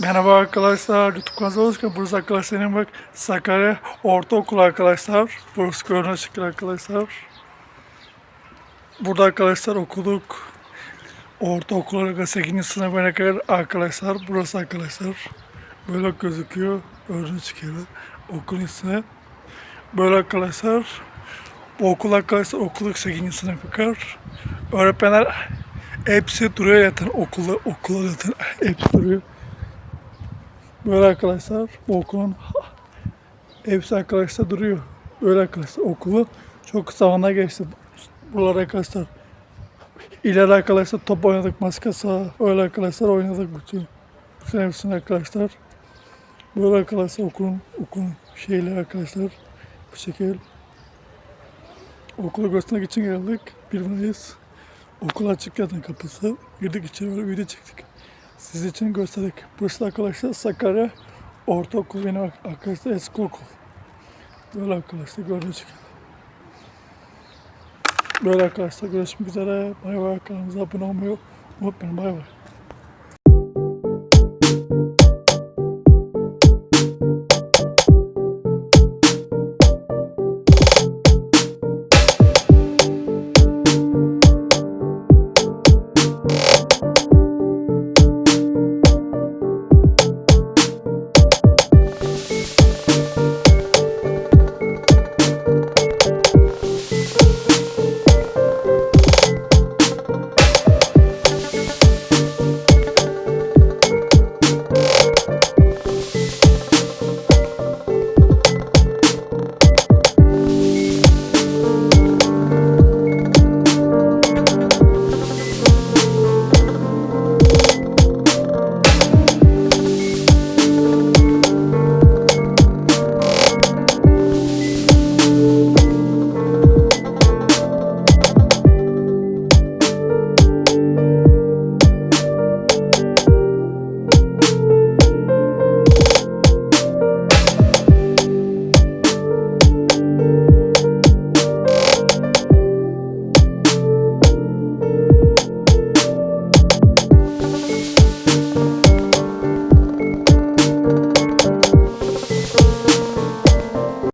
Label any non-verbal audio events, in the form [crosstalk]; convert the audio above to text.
Merhaba arkadaşlar, hoş geldiniz. Burası arkadaşlarım bak Sakarya Ortaokulu arkadaşlar. Burası görünen arkadaşlar. Burada arkadaşlar okuduk. Ortaokul arkadaşlar 8. sınıfına kadar arkadaşlar. Burası arkadaşlar. Böyle gözüküyor. Gördüğünüz gibi okulun ismi. Böyle arkadaşlar. Bu okul arkadaşlar okuluk 8. sınıfa kadar. Öğretmenler hepsi duruyor zaten okulda okula zaten [laughs] hepsi duruyor. Böyle arkadaşlar bu okulun [laughs] hepsi arkadaşlar duruyor. Böyle arkadaşlar okulu çok zamanda geçti. Buralar arkadaşlar. İleride arkadaşlar top oynadık maskası. Öyle arkadaşlar oynadık bütün. Bütün hepsini arkadaşlar. Böyle arkadaşlar okulun, okulun şeyleri arkadaşlar. Bu şekil. Okulu göstermek için geldik. Bir Mayıs. Okul açık zaten kapısı. Girdik içeri öyle video çektik. Siz için gösterdik. Burası arkadaşlar Sakarya Ortaokul benim arkadaşlar eski okul. Böyle arkadaşlar gördüğünüz gibi. Böyle arkadaşlar görüşmek üzere. Bay bay kanalımıza abone olmayı unutmayın. Bay bay.